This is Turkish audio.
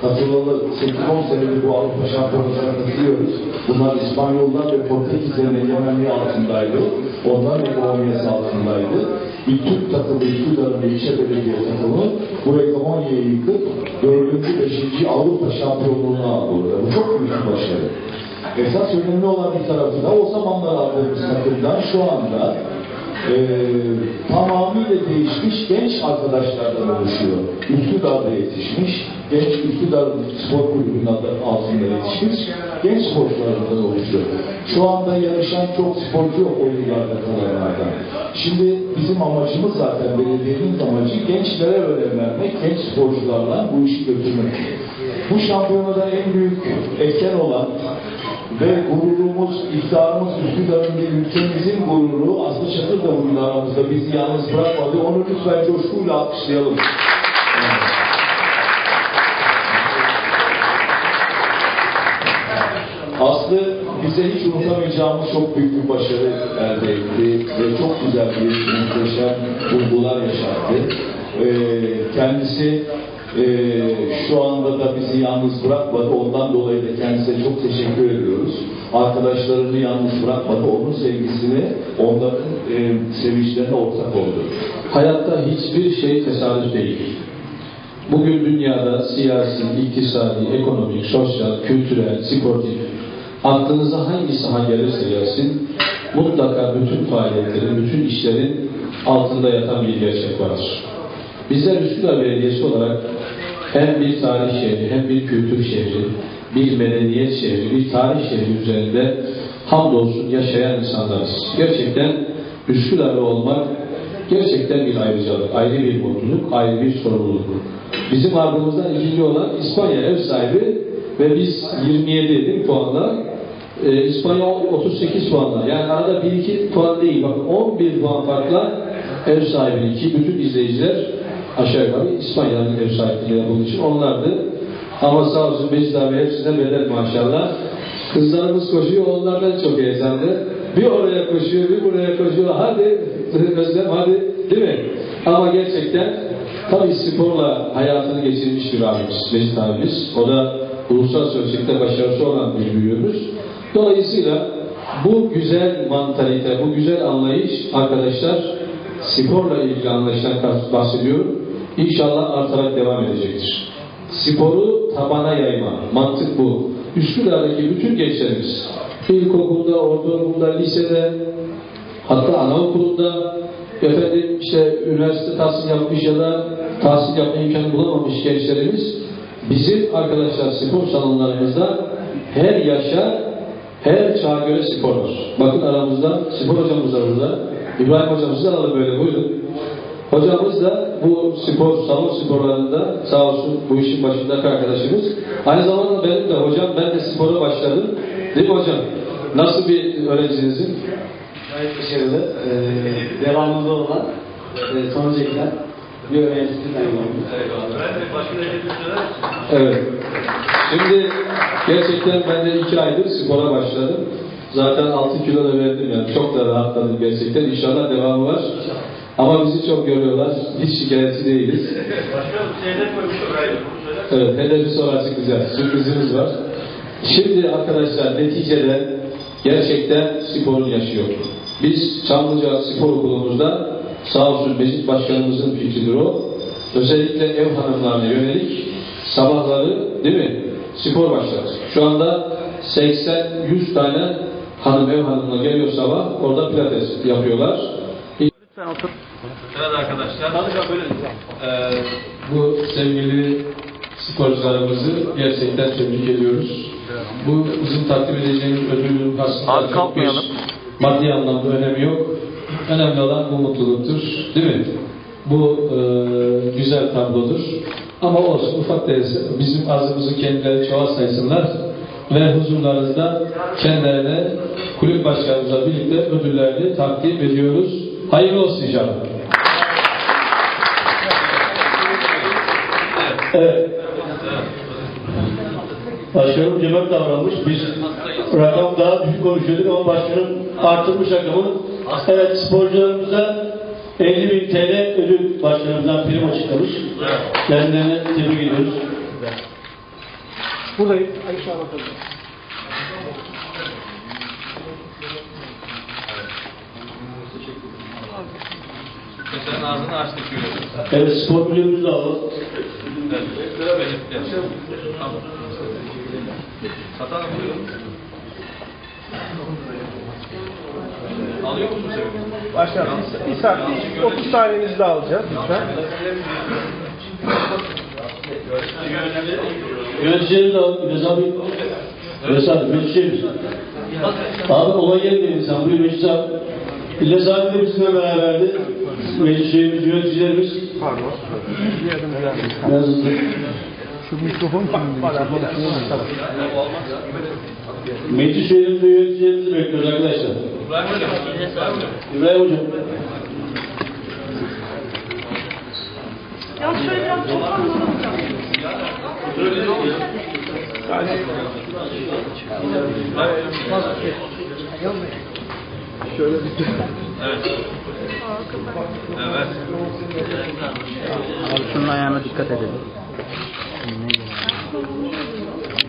Katılalı 8-10 senedir bu Avrupa Şampiyonası'na katılıyoruz. Bunlar İspanyollar ve Portekizlerin egemenliği altındaydı. Onların ekonomiyası altındaydı. Türk takımı, Üsküdar'ın ilçe belediye takımı bu hegemonyayı yıkıp 4. 5. Avrupa şampiyonluğuna aldı. Bu çok büyük bir başarı. Esas önemli olan bir tarafı da o zamanlar aldığımız takımdan şu anda e, tamamıyla değişmiş genç arkadaşlardan oluşuyor. Üsküdar'da yetişmiş, genç Üsküdar Spor Kulübü'nün altında yetişmiş, genç sporcularından oluşuyor. Şu anda yarışan çok sporcu yok o yıllarda kalanlardan. Şimdi bizim amacımız zaten belediyenin amacı gençlere önem vermek, genç sporcularla bu işi götürmek. Bu şampiyonada en büyük etken olan ve gururumuz, iftiharımız Üsküdar'ın değil, ülkemizin gururu Aslı Çakır da bugün aramızda bizi yalnız bırakmadı. Onu lütfen coşkuyla alkışlayalım. Aslı bize hiç unutamayacağımız çok büyük bir başarı elde etti ve çok güzel bir muhteşem bulgular yaşattı. Ee, kendisi e, şu anda da bizi yalnız bırakmadı. Ondan dolayı da kendisine çok teşekkür ediyoruz. Arkadaşlarını yalnız bırakmadı. Onun sevgisini, onların e, sevinçlerine ortak oldu. Hayatta hiçbir şey tesadüf değil. Bugün dünyada siyasi, iktisadi, ekonomik, sosyal, kültürel, sportif, aklınıza hangi saha gelirse gelsin, mutlaka bütün faaliyetlerin, bütün işlerin altında yatan bir gerçek vardır. Bizler Üsküdar Belediyesi olarak hem bir tarih şehri, hem bir kültür şehri, bir medeniyet şehri, bir tarih şehri üzerinde hamdolsun yaşayan insanlarız. Gerçekten Üsküdar'da olmak gerçekten bir ayrıcalık, ayrı bir mutluluk, ayrı bir sorumluluk. Bizim ardımızdan ikinci olan İspanya ev sahibi ve biz 27 puanla, e, İspanya 38 puanla. Yani arada 1-2 puan değil, bakın 11 puan farkla ev sahibi ki bütün izleyiciler aşağı yukarı İspanya'nın ev sahipliği yapıldığı için onlardı. Ama sağ olsun Mesut abi hepsine bedel maşallah. Kızlarımız koşuyor, onlardan çok heyecanlı. Bir oraya koşuyor, bir buraya koşuyor. Hadi Özlem hadi değil mi? Ama gerçekten tabii sporla hayatını geçirmiş bir abimiz, Mesut abimiz. O da uluslararası ölçekte başarısı olan bir büyüğümüz. Dolayısıyla bu güzel mantalite, bu güzel anlayış arkadaşlar sporla ilgili anlayıştan bahsediyorum. İnşallah artarak devam edecektir. Sporu tabana yayma, mantık bu. Üsküdar'daki bütün gençlerimiz, ilkokulda, ortaokulda, lisede, hatta anaokulunda, efendim işte üniversite tahsil yapmış ya da tahsil yapma imkanı bulamamış gençlerimiz, bizim arkadaşlar spor salonlarımızda her yaşa, her çağa göre spor. Bakın aramızda spor hocamız da burada. İbrahim hocamızı da alalım böyle buyurun. Hocamız da bu spor, salon sporlarında sağ olsun bu işin başındaki arkadaşımız. Aynı zamanda benim de hocam, ben de spora başladım. Değil mi hocam? Nasıl bir öğrencinizin? Gayet başarılı, e, devamında olan, e, sonuca giden bir öğrencisizden geldim. Evet. Şimdi gerçekten ben de iki aydır spora başladım. Zaten 6 kilo da verdim yani. Çok da rahatladım gerçekten. İnşallah devamı var. Ama bizi çok görüyorlar. Hiç şikayetçi değiliz. Başkanım şeyde koymuş orayı. Evet, hedefi sonra açıklayacağız. Sürprizimiz var. Şimdi arkadaşlar neticede gerçekten sporun yaşı yok. Biz Çamlıca Spor Okulumuzda sağ olsun Meclis Başkanımızın fikridir o. Özellikle ev hanımlarına yönelik sabahları değil mi? Spor başlar. Şu anda 80-100 tane hanım ev hanımına geliyor sabah. Orada pilates yapıyorlar. Lütfen otur. Evet arkadaşlar. Ee, bu sevgili sporcularımızı gerçekten tebrik ediyoruz. Bu bizim takdim edeceğimiz ödülün aslında Abi kalkmayalım. bir maddi anlamda önemi yok. Önemli olan bu mutluluktur. Değil mi? Bu e, güzel tablodur. Ama olsun ufak da bizim azımızı kendileri çoğal saysınlar ve huzurlarınızda kendilerine kulüp başkanımızla birlikte ödüllerini takdim ediyoruz. Hayırlı olsun inşallah. Evet. Başkanım cömert davranmış. Biz rakam daha düşük konuşuyorduk ama başkanım artırmış rakamı. Evet sporcularımıza 50 bin TL ödül başkanımızdan prim açıklamış. Kendilerine tebrik ediyoruz. Buradayım. Aşağı bakalım. Sen ağzını açtık görüyoruz. Evet spor müdürümüzü de alalım. Evet. Belirtti. Tamam. Satalım buyurun. Alıyor musun sen? Başkanım bir, saat, bir 30 saniyenizi de alacağız lütfen. Yöneticilerimizi de alalım. Reza Bey. Reza Bey. Abi olay yerinde insan. Buyur Meclis abi. De bizimle beraberdi. Meclislerimiz, yöneticilerimiz. Pardon. Yazıldı. Şu mikrofon şimdi. Meclis üyelerimizi ve yöneticilerimizi bekliyoruz arkadaşlar. İbrahim Hocam. İbrahim Hocam. Ya şöyle biraz toplanalım hocam. Şöyle bir Evet. Evet. Abi şunun ayağına dikkat edelim. 你那个。